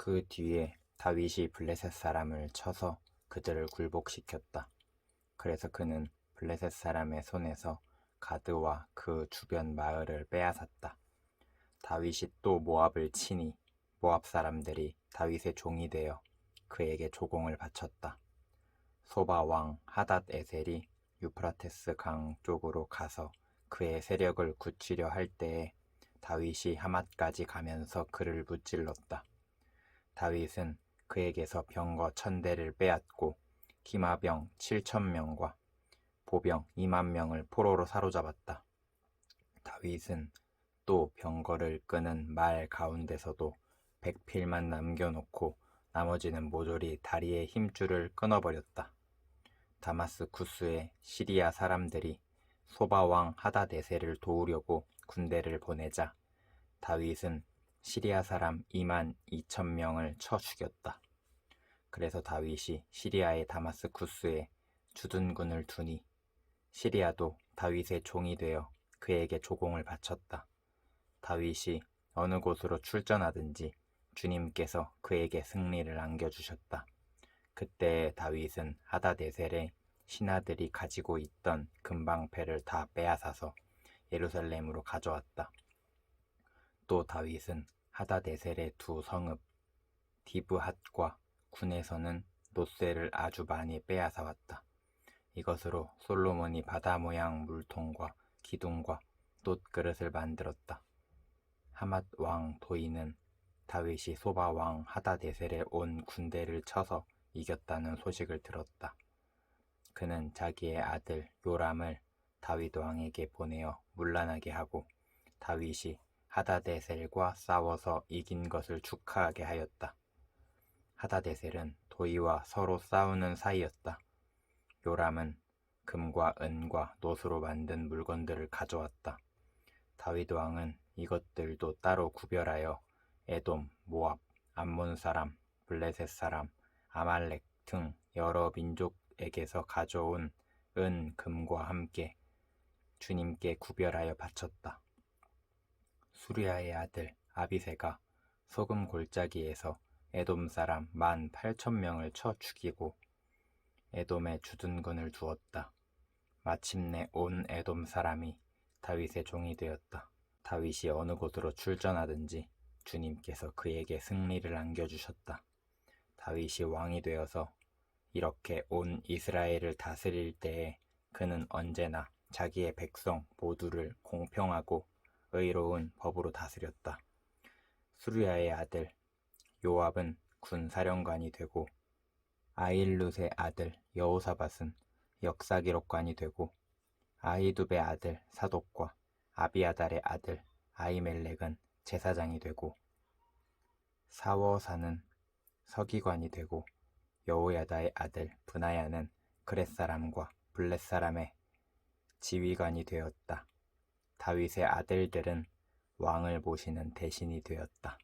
그 뒤에 다윗이 블레셋 사람을 쳐서 그들을 굴복시켰다. 그래서 그는 블레셋 사람의 손에서 가드와 그 주변 마을을 빼앗았다. 다윗이 또 모압을 치니 모압 사람들이 다윗의 종이 되어 그에게 조공을 바쳤다. 소바 왕 하닷 에셀이 유프라테스 강 쪽으로 가서 그의 세력을 굳히려 할 때에 다윗이 하맛까지 가면서 그를 무찔렀다. 다윗은 그에게서 병거 천 대를 빼앗고 기마병 칠천 명과 보병 이만 명을 포로로 사로잡았다. 다윗은 또 병거를 끄는 말 가운데서도 백필만 남겨놓고 나머지는 모조리 다리의 힘줄을 끊어버렸다. 다마스 쿠스의 시리아 사람들이 소바왕 하다데세를 도우려고 군대를 보내자 다윗은 시리아 사람 2만 2천 명을 쳐 죽였다. 그래서 다윗이 시리아의 다마스쿠스에 주둔군을 두니 시리아도 다윗의 종이 되어 그에게 조공을 바쳤다. 다윗이 어느 곳으로 출전하든지 주님께서 그에게 승리를 안겨주셨다. 그때 다윗은 하다데셀의 신하들이 가지고 있던 금방패를 다 빼앗아서 예루살렘으로 가져왔다. 또 다윗은 하다데셀의 두 성읍 디브핫과 군에서는 노쇠를 아주 많이 빼앗아 왔다. 이것으로 솔로몬이 바다 모양 물통과 기둥과 놋그릇을 만들었다. 하맛 왕 도이는 다윗이 소바 왕 하다데셀에 온 군대를 쳐서 이겼다는 소식을 들었다. 그는 자기의 아들 요람을 다윗 왕에게 보내어 문란하게 하고 다윗이 하다데셀과 싸워서 이긴 것을 축하하게 하였다. 하다데셀은 도이와 서로 싸우는 사이였다. 요람은 금과 은과 노수로 만든 물건들을 가져왔다. 다윗 왕은 이것들도 따로 구별하여 에돔, 모압, 암몬 사람, 블레셋 사람, 아말렉 등 여러 민족에게서 가져온 은, 금과 함께 주님께 구별하여 바쳤다. 수리아의 아들 아비세가 소금 골짜기에서 에돔 사람 만 팔천 명을 쳐 죽이고 에돔에 주둔군을 두었다. 마침내 온 에돔 사람이 다윗의 종이 되었다. 다윗이 어느 곳으로 출전하든지 주님께서 그에게 승리를 안겨주셨다. 다윗이 왕이 되어서 이렇게 온 이스라엘을 다스릴 때에 그는 언제나 자기의 백성 모두를 공평하고 의로운 법으로 다스렸다. 수르야의 아들 요압은 군사령관이 되고 아일룻의 아들 여호사밧은 역사기록관이 되고 아이두베의 아들 사독과 아비아달의 아들 아이멜렉은 제사장이 되고 사워사는 서기관이 되고 여호야다의 아들 분하야는 그렛 사람과 블렛 사람의 지휘관이 되었다. 다윗의 아들들은 왕을 모시는 대신이 되었다.